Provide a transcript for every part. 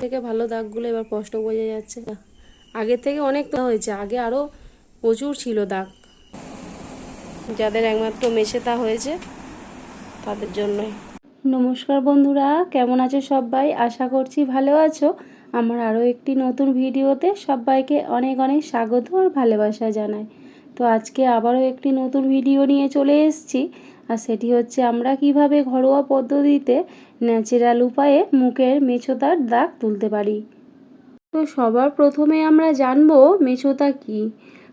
থেকে ভালো দাগগুলো এবার স্পষ্ট বোঝা যাচ্ছে। আগের থেকে অনেক তো হয়েছে, আগে আরও প্রচুর ছিল দাগ। যাদের একমাত্র মেশে তা হয়েছে, তাদের জন্যই। নমস্কার বন্ধুরা, কেমন আছো সবাই? আশা করছি ভালো আছো। আমার আরও একটি নতুন ভিডিওতে সবাইকে অনেক অনেক স্বাগত আর ভালোবাসা জানাই। তো আজকে আবারও একটি নতুন ভিডিও নিয়ে চলে এসেছি। আর সেটি হচ্ছে আমরা কীভাবে ঘরোয়া পদ্ধতিতে ন্যাচারাল উপায়ে মুখের মেছোতার দাগ তুলতে পারি? তো সবার প্রথমে আমরা জানব মেছোতা কি?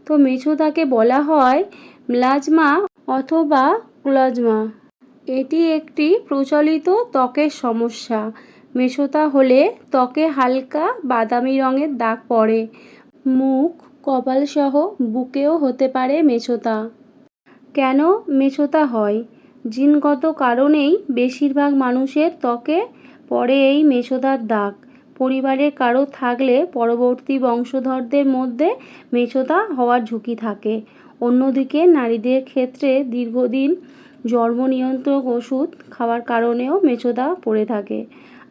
তো মেছোতাকে বলা হয় ম্লাজমা অথবা ক্লাজমা এটি একটি প্রচলিত ত্বকের সমস্যা। মেছোতা হলে ত্বকে হালকা বাদামি রঙের দাগ পড়ে। মুখ, কপালসহ বুকেও হতে পারে মেছোতা। কেন মেছোতা হয়? জিনগত কারণেই বেশিরভাগ মানুষের ত্বকে পড়ে এই মেছোদার দাগ। পরিবারের কারও থাকলে পরবর্তী বংশধরদের মধ্যে মেছোতা হওয়ার ঝুঁকি থাকে। অন্যদিকে নারীদের ক্ষেত্রে দীর্ঘদিন জন্ম নিয়ন্ত্রক ওষুধ খাওয়ার কারণেও মেছোদা পড়ে থাকে।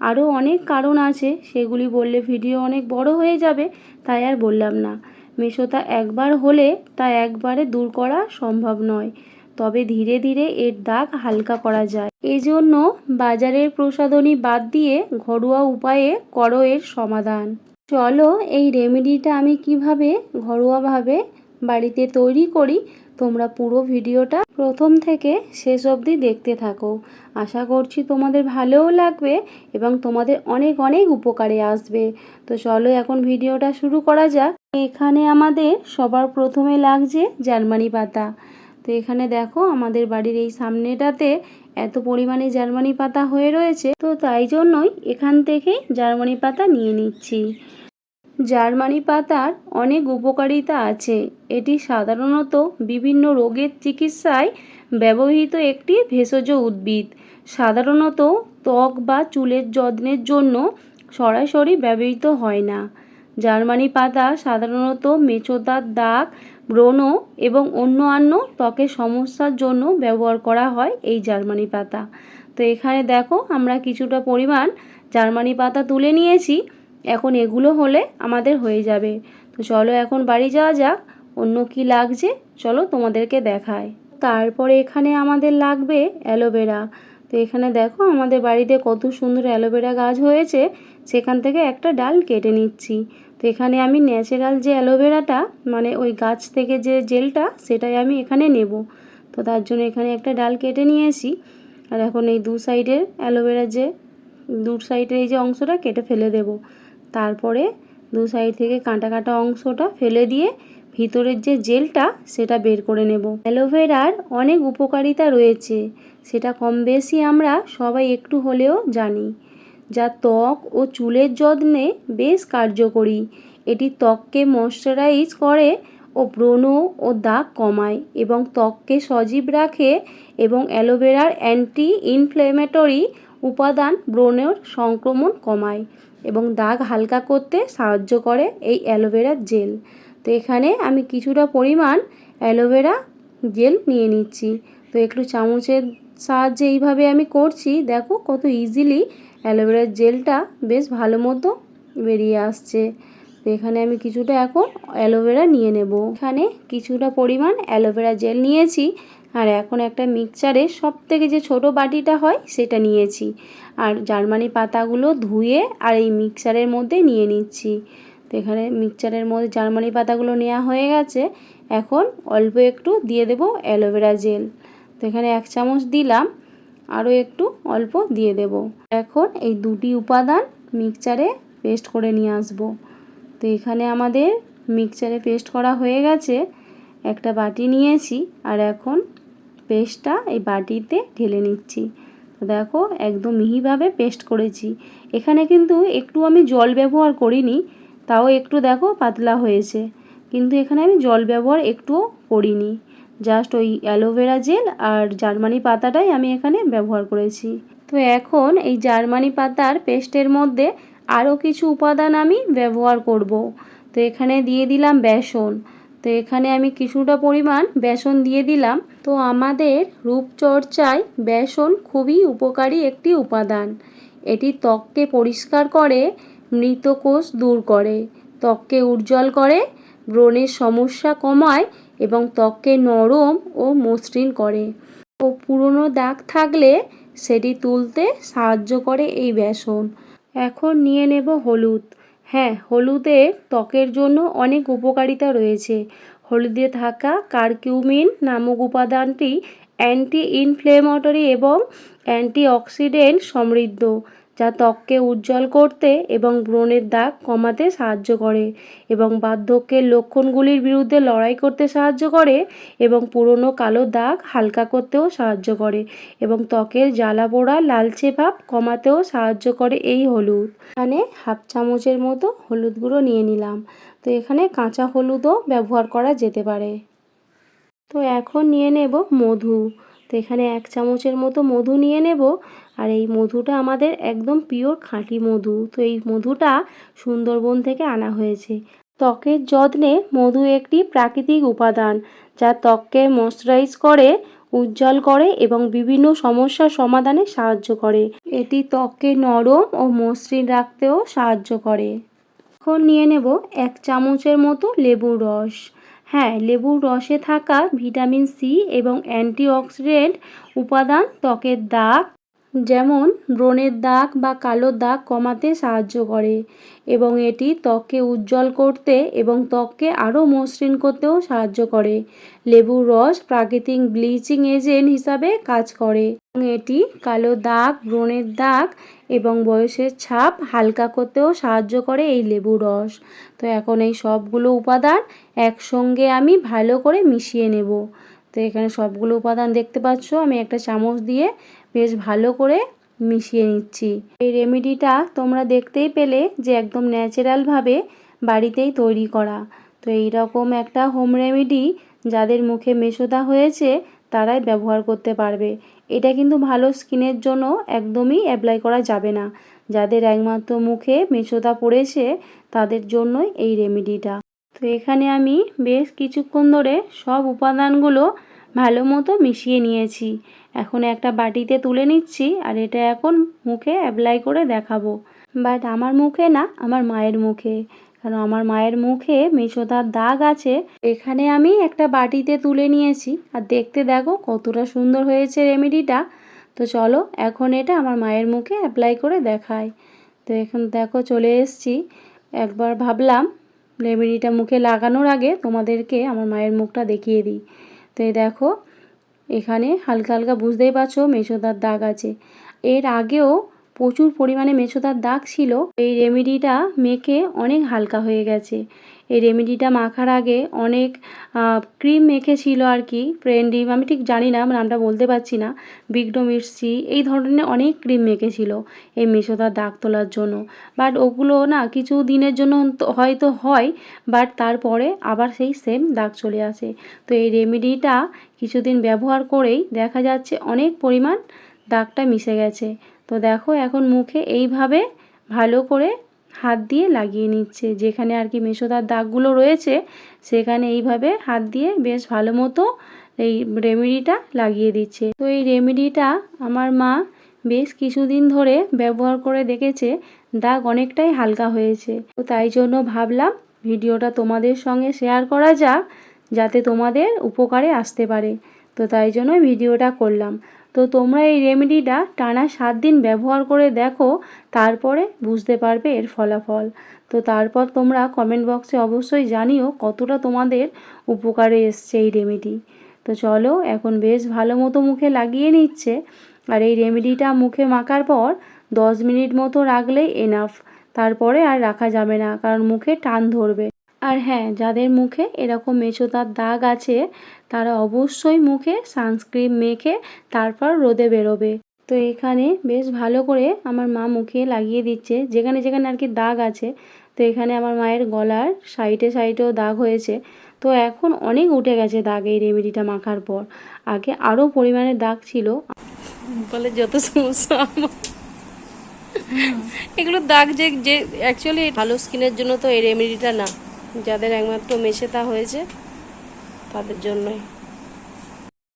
আরও অনেক কারণ আছে, সেগুলি বললে ভিডিও অনেক বড় হয়ে যাবে, তাই আর বললাম না। মেছোতা একবার হলে তা একবারে দূর করা সম্ভব নয়। তবে ধীরে ধীরে এর দাগ হালকা করা যায়। এজন্য বাজারের প্রসাধনী বাদ দিয়ে ঘরোয়া উপায়ে করো এর সমাধান। চলো এই রেমেডিটা আমি কীভাবে ঘরোয়াভাবে বাড়িতে তৈরি করি তোমরা পুরো ভিডিওটা প্রথম থেকে শেষ অবধি দেখতে থাকো। আশা করছি তোমাদের ভালোও লাগবে এবং তোমাদের অনেক অনেক উপকারে আসবে। তো চলো এখন ভিডিওটা শুরু করা যাক। এখানে আমাদের সবার প্রথমে লাগছে জার্মানি পাতা। তো এখানে দেখো আমাদের বাড়ির এই সামনেটাতে এত পরিমাণে জার্মানি পাতা হয়ে রয়েছে। তো তাই জন্যই এখান থেকেই জার্মানি পাতা নিয়ে নিচ্ছি। জার্মানি পাতার অনেক উপকারিতা আছে। এটি সাধারণত বিভিন্ন রোগের চিকিৎসায় ব্যবহৃত একটি ভেষজ উদ্ভিদ। সাধারণত ত্বক বা চুলের যত্নের জন্য সরাসরি ব্যবহৃত হয় না। জার্মানি পাতা সাধারণত মেছোদার দাগ, ব্রণ এবং অন্যান্য ত্বকের সমস্যার জন্য ব্যবহার করা হয় এই জার্মানি পাতা। তো এখানে দেখো আমরা কিছুটা পরিমাণ জার্মানি পাতা তুলে নিয়েছি। এখন এগুলো হলে আমাদের হয়ে যাবে। তো চলো এখন বাড়ি যাওয়া যাক, অন্য কি লাগছে চলো তোমাদেরকে দেখায় তারপরে এখানে আমাদের লাগবে অ্যালোভেরা। তো এখানে দেখো আমাদের বাড়িতে কত সুন্দর অ্যালোভেরা গাছ হয়েছে, সেখান থেকে একটা ডাল কেটে নিচ্ছি। তো এখানে আমি ন্যাচারাল যে অ্যালোভেরাটা মানে ওই গাছ থেকে যে জেলটা, সেটাই আমি এখানে নেব। তো তার জন্য এখানে একটা ডাল কেটে নিয়েছি। আর এখন এই দু সাইডের অ্যালোভেরা যে, দু সাইডের এই যে অংশটা কেটে ফেলে দেব। তারপরে দু সাইড থেকে কাঁটা কাঁটা অংশটা ফেলে দিয়ে ভিতরের যে জেলটা, সেটা বের করে নেব। অ্যালোভেরার অনেক উপকারিতা রয়েছে, সেটা কম বেশি আমরা সবাই একটু হলেও জানি। যা ত্বক ও চুলের যত্নে বেশ কার্যকরী। এটি ত্বককে ময়শ্চারাইজ করে ও ব্রণ ও দাগ কমায় এবং ত্বককে সজীব রাখে এবং অ্যালোভেরার অ্যান্টি ইনফ্লেমেটরি উপাদান ব্রণের সংক্রমণ কমায়। এবং দাগ হালকা করতে সাহায্য করে এই অ্যালোভেরার জেল। তো এখানে আমি কিছুটা পরিমাণ অ্যালোভেরা জেল নিয়ে নিচ্ছি। তো একটু চামচের সাহায্যে এইভাবে আমি করছি। দেখো কত ইজিলি অ্যালোভেরার জেলটা বেশ ভালো মতো বেরিয়ে আসছে। তো এখানে আমি কিছুটা এখন অ্যালোভেরা নিয়ে নেব। এখানে কিছুটা পরিমাণ অ্যালোভেরা জেল নিয়েছি। আর এখন একটা মিক্সচারে সব থেকে যে ছোট বাটিটা হয় সেটা নিয়েছি। আর জার্মানি পাতাগুলো ধুয়ে আর এই মিক্সচারের মধ্যে নিয়ে নিচ্ছি। তো এখানে মিক্সচারের মধ্যে জার্মানি পাতাগুলো নেওয়া হয়ে গেছে। এখন অল্প একটু দিয়ে দেব অ্যালোভেরা জেল। তো এখানে এক চামচ দিলাম, আরও একটু অল্প দিয়ে দেব। এখন এই দুটি উপাদান মিক্সচারে পেস্ট করে নিয়ে আসব। তো এখানে আমাদের মিক্সচারে পেস্ট করা হয়ে গেছে, একটা বাটি নিয়েছি আর এখন পেস্টটা এই বাটিতে ঢেলে নিচ্ছি। তো দেখো, একদম মিহিভাবে পেস্ট করেছি। এখানে কিন্তু একটু আমি জল ব্যবহার করিনি, তাও একটু দেখো পাতলা হয়েছে। কিন্তু এখানে আমি জল ব্যবহার একটুও করিনি। জাস্ট ওই অ্যালোভেরা জেল আর জার্মানি পাতাটাই আমি এখানে ব্যবহার করেছি। তো এখন এই জার্মানি পাতার পেস্টের মধ্যে আরও কিছু উপাদান আমি ব্যবহার করব। তো এখানে দিয়ে দিলাম বেসন। তো এখানে আমি কিছুটা পরিমাণ বেসন দিয়ে দিলাম। তো আমাদের রূপচর্চায় বেসন খুবই উপকারী একটি উপাদান। এটি ত্বককে পরিষ্কার করে মৃত কোষ দূর করে, ত্বককে উজ্জ্বল করে, ব্রণের সমস্যা কমায় এবং ত্বককে নরম ও মসৃণ করে। ও পুরনো দাগ থাকলে সেটি তুলতে সাহায্য করে এই বেসন। এখন নিয়ে নেব হলুদ। হ্যাঁ হলুদের ত্বকের জন্য অনেক উপকারিতা রয়েছে। হলুদে থাকা কারকিউমিন নামক উপাদানটি অ্যান্টি ইনফ্লেমেটরি এবং অ্যান্টিঅক্সিডেন্ট সমৃদ্ধ। যা ত্বককে উজ্জ্বল করতে এবং ব্রণের দাগ কমাতে সাহায্য করে এবং বার্ধক্যের লক্ষণগুলির বিরুদ্ধে লড়াই করতে সাহায্য করে এবং পুরনো কালো দাগ হালকা করতেও সাহায্য করে এবং ত্বকের জ্বালা পোড়া লালচে ভাব কমাতেও সাহায্য করে এই হলুদ। এখানে হাফ চামচের মতো হলুদ গুঁড়ো নিয়ে নিলাম। তো এখানে কাঁচা হলুদও ব্যবহার করা যেতে পারে। তো এখন নিয়ে নেব মধু। তো এখানে এক চামচের মতো মধু নিয়ে নেব। আর এই মধুটা আমাদের একদম পিওর খাঁটি মধু। তো এই মধুটা সুন্দরবন থেকে আনা হয়েছে। ত্বকের যত্নে মধু একটি প্রাকৃতিক উপাদান যা ত্বককে ময়শ্চারাইজ করে, উজ্জ্বল করে এবং বিভিন্ন সমস্যার সমাধানে সাহায্য করে। এটি ত্বককে নরম ও মসৃণ রাখতেও সাহায্য করে। এখন নিয়ে নেব এক চামচের মতো লেবুর রস। হ্যাঁ লেবুর রসে থাকা ভিটামিন সি এবং অ্যান্টিঅক্সিডেন্ট উপাদান ত্বকের দাগ যেমন ব্রণের দাগ বা কালো দাগ কমাতে সাহায্য করে এবং এটি ত্বককে উজ্জ্বল করতে এবং ত্বককে আরও মসৃণ করতেও সাহায্য করে। লেবুর রস প্রাকৃতিক ব্লিচিং এজেন্ট হিসাবে কাজ করে। এবং এটি কালো দাগ, ব্রণের দাগ এবং বয়সের ছাপ হালকা করতেও সাহায্য করে এই লেবু রস। তো এখন এই সবগুলো উপাদান একসঙ্গে আমি ভালো করে মিশিয়ে নেব। তো এখানে সবগুলো উপাদান দেখতে পাচ্ছ, আমি একটা চামচ দিয়ে বেশ ভালো করে মিশিয়ে নিচ্ছি। এই রেমেডিটা তোমরা দেখতেই পেলে যে একদম ন্যাচারালভাবে বাড়িতেই তৈরি করা। তো এই রকম একটা হোম রেমেডি যাদের মুখে মেশোদা হয়েছে, তারাই ব্যবহার করতে পারবে। এটা কিন্তু ভালো স্কিনের জন্য একদমই অ্যাপ্লাই করা যাবে না। যাদের একমাত্র মুখে মেশোদা পড়েছে, তাদের জন্যই এই রেমেডিটা। তো এখানে আমি বেশ কিছুক্ষণ ধরে সব উপাদানগুলো ভালো মতো মিশিয়ে নিয়েছি। এখন একটা বাটিতে তুলে নিচ্ছি আর এটা এখন মুখে অ্যাপ্লাই করে দেখাবো। বাট আমার মুখে না, আমার মায়ের মুখে। কারণ আমার মায়ের মুখে মেছোদার দাগ আছে। এখানে আমি একটা বাটিতে তুলে নিয়েছি। আর দেখতে দেখো কতটা সুন্দর হয়েছে রেমেডিটা। তো চলো এখন এটা আমার মায়ের মুখে অ্যাপ্লাই করে দেখাই। তো এখন দেখো চলে এসছি। একবার ভাবলাম রেমেডিটা মুখে লাগানোর আগে তোমাদেরকে আমার মায়ের মুখটা দেখিয়ে দিই। তো এই দেখো এখানে হালকা হালকা বুঝতেই পারছ মেছোদার দাগ আছে। এর আগেও প্রচুর পরিমাণে মেছোদার দাগ ছিল। এই রেমেডিটা মেখে অনেক হালকা হয়ে গেছে। এই রেমেডিটা মাখার আগে অনেক ক্রিম মেখেছিল আর কি প্রেন্ডিম আমি ঠিক জানি না নামটা বলতে পারছি না বিগডোমির্সি এই ধরনের অনেক ক্রিম মেখেছিল এই মেছোদার দাগ তোলার জন্য। বাট ওগুলো না কিছু দিনের জন্য হয়তো হয় বাট তারপরে আবার সেই সেম দাগ চলে আসে। তো এই রেমেডিটা কিছুদিন ব্যবহার করেই দেখা যাচ্ছে অনেক পরিমাণ দাগটা মিশে গেছে। তো দেখো এখন মুখে এইভাবে ভালো করে হাত দিয়ে লাগিয়ে নিচ্ছে। যেখানে আর কি মেশোদার দাগগুলো রয়েছে, সেখানে এইভাবে হাত দিয়ে বেশ ভালো মতো এই রেমেডিটা লাগিয়ে দিচ্ছে। তো এই রেমেডিটা আমার মা বেশ কিছুদিন ধরে ব্যবহার করে দেখেছে, দাগ অনেকটাই হালকা হয়েছে। তো তাই জন্য ভাবলাম ভিডিওটা তোমাদের সঙ্গে শেয়ার করা যাক, যাতে তোমাদের উপকারে আসতে পারে। তো তাই জন্য ভিডিওটা করলাম। তো তোমরা এই রেমেডিটা টানা সাত দিন ব্যবহার করে দেখো, তারপরে বুঝতে পারবে এর ফলাফল। তো তারপর তোমরা কমেন্ট বক্সে অবশ্যই জানিও কতটা তোমাদের উপকারে এসছে এই রেমেডি। তো চলো, এখন বেশ ভালো মতো মুখে লাগিয়ে নিচ্ছে। আর এই রেমেডিটা মুখে মাখার পর দশ মিনিট মতো রাখলেই এনাফ তারপরে আর রাখা যাবে না, কারণ মুখে টান ধরবে। আর হ্যাঁ যাদের মুখে এরকম মেছোদার দাগ আছে, তারা অবশ্যই মুখে সানস্ক্রিন মেখে তারপর রোদে বেরোবে। তো এখানে বেশ ভালো করে আমার মা মুখে লাগিয়ে দিচ্ছে, যেখানে যেখানে আর কি দাগ আছে। তো এখানে আমার মায়ের গলার সাইডে সাইডেও দাগ হয়েছে। তো এখন অনেক উঠে গেছে দাগ এই রেমেডিটা মাখার পর। আগে আরও পরিমাণে দাগ ছিল। বলে যত সমস্যা এগুলো দাগ যে যে অ্যাকচুয়ালি ভালো স্কিনের জন্য তো এই রেমেডিটা না। যাদের একমাত্র মেছেতা হয়েছে, তাদের জন্যই।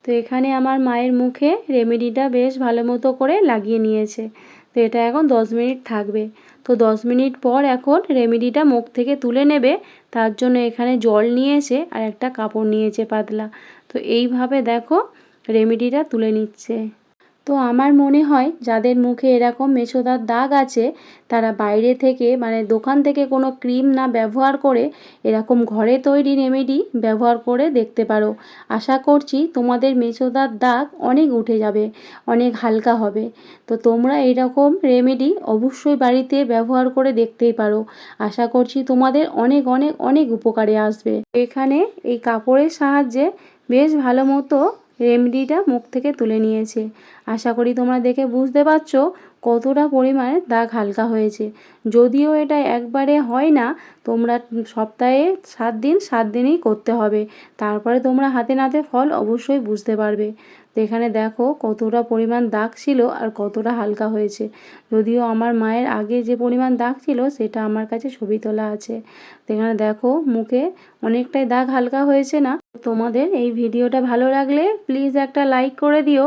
তো এখানে আমার মায়ের মুখে রেমেডিটা বেশ ভালো মতো করে লাগিয়ে নিয়েছে। তো এটা এখন দশ মিনিট থাকবে। তো দশ মিনিট পর এখন রেমেডিটা মুখ থেকে তুলে নেবে, তার জন্য এখানে জল নিয়েছে আর একটা কাপড় নিয়েছে পাতলা। তো এইভাবে দেখো রেমেডিটা তুলে নিচ্ছে। তো আমার মনে হয় যাদের মুখে এরকম মেছোদার দাগ আছে, তারা বাইরে থেকে মানে দোকান থেকে কোনো ক্রিম না ব্যবহার করে এরকম ঘরে তৈরি রেমেডি ব্যবহার করে দেখতে পারো। আশা করছি তোমাদের মেছোদার দাগ অনেক উঠে যাবে, অনেক হালকা হবে। তো তোমরা এরকম রেমেডি অবশ্যই বাড়িতে ব্যবহার করে দেখতেই পারো। আশা করছি তোমাদের অনেক অনেক অনেক উপকারে আসবে। এখানে এই কাপড়ের সাহায্যে বেশ ভালো মতো রেমেডিটা মুখ থেকে তুলে নিয়েছে। আশা করি তোমরা দেখে বুঝতে পারছ। কতটা পরিমাণে দাগ হালকা হয়েছে। যদিও এটা একবারে হয় না, তোমরা সপ্তাহে সাত দিন, সাত দিনই করতে হবে। তারপরে তোমরা হাতে নাতে ফল অবশ্যই বুঝতে পারবে। এখানে দেখো কতটা পরিমাণ দাগ ছিল আর কতটা হালকা হয়েছে। যদিও আমার মায়ের আগে যে পরিমাণ দাগ ছিল, সেটা আমার কাছে ছবি তোলা আছে। এখানে দেখো মুখে অনেকটাই দাগ হালকা হয়েছে না? তোমাদের এই ভিডিওটা ভালো লাগলে প্লিজ একটা লাইক করে দিও।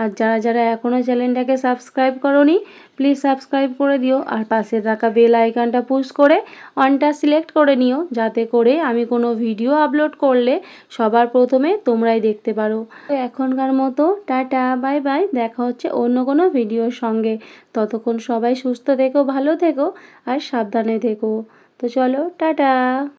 আর যারা যারা এখনও চ্যানেলটাকে সাবস্ক্রাইব করনি প্লিজ সাবস্ক্রাইব করে দিও। আর পাশে থাকা বেল আইকনটা পুশ করে অনটা সিলেক্ট করে নিও, যাতে করে আমি কোনো ভিডিও আপলোড করলে সবার প্রথমে তোমরাই দেখতে পারো। এখনকার মতো টাটা বাই বাই দেখা হচ্ছে অন্য কোনো ভিডিওর সঙ্গে। ততক্ষণ সবাই সুস্থ থেকো, ভালো থেকো, আর সাবধানে থেকো। তো চলো, টাটা।